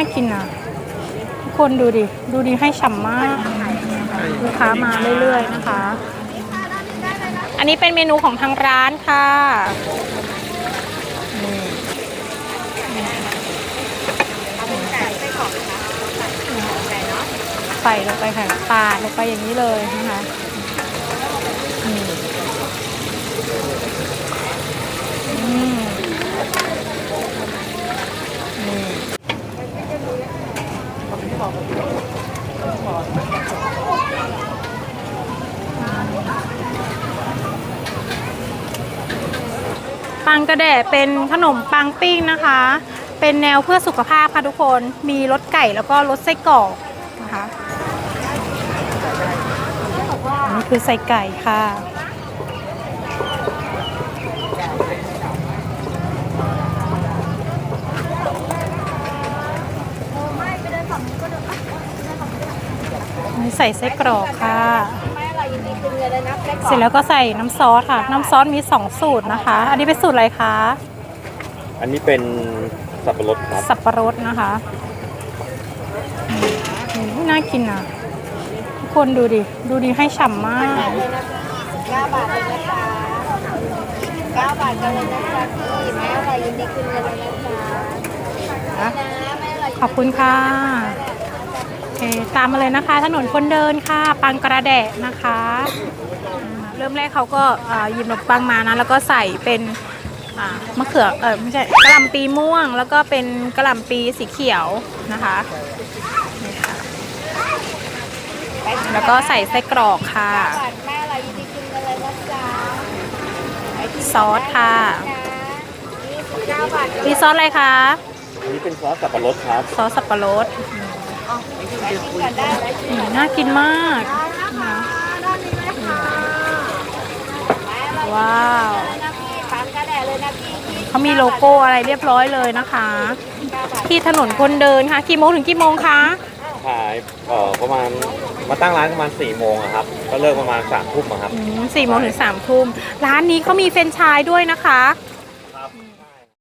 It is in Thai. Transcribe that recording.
น่ากินอะ ทุกคนดูดิ ดูดิให้ฉ่ำมาก ลูกค้ามาเรื่อยๆนะคะ อันนี้เป็นเมนูของทางร้านค่ะใส่ลงไปค่ะปาดลงไปอย่างนี้เลยนะคะนี่อืมนี่ ปังกระแดะเป็นขนมปังปิ้งนะคะ เป็นแนวเพื่อสุขภาพค่ะทุกคน มีรสไก่แล้วก็รสไส้กรอกนะคะอันนี้คือใส่ไก่ค่ะ นนี้ใส่ไส้กรอกค่ะเสร็จแล้วก็ใส่น้ำซอสค่ะ น้ำซอสมี2สูตรนะคะ อันนี้เป็นสูตรอะไรคะ อันนี้เป็นสับปะรดครับ สับปะรดนะคะอืมน่ากินอะ ทุกคนดูดิ ดูดิให้ฉ่ำมาก 9 บาทเลยนะคะ9บาทกันเลยนะคะพี่แม่อะไรยินดีคืนเงินเลยนะคะนะแม่อะไร ขอบคุณค่ะโอ เคตามมาเลยนะคะ ถนนคนเดินค่ะ ปังกระแดะนะคะอ่าเริ่มแรกเขาก็อ่าหยิบขนมปังมานะแล้วก็ใส่เป็นอ่ามะเขือเออไม่ใช่กระหล่ำปีม่วง แล้วก็เป็นกระหล่ำปีสีเขียวนะคะนี่ค่ะแล้วก็ใส่ไส้กรอกค่ะบาทแม่อะไรยินดีคืนเงินเลยนะจ๊ะซอสค่ะ29บาทมีซอสอะไรคะอันนี้เป็นซอสสับปะรดครับ ซอสสับปะรดไปกิ นกันได้ไหมอืมน่ากินมากนะด้านนี้เลยค่ะแม่อะไรว้าวเลยนะพี่ปังกระแดะเลยนะพี่พี่เขามีโลโก้อะไรเรียบร้อยเลยนะคะ9บาทที่ถนนคนเดินค่ะ กี่โมงถึงกี่โมงคะขายเอ่อประมาณมาตั้งร้านประมาณ4ี่โมงอะครับ ก็เลิกประมาณ3ามทุ่มอะครับอืมสี่โมงถึงสามทุ่มร้านนี้เขามีเฟรนไชส์ด้วยนะคะ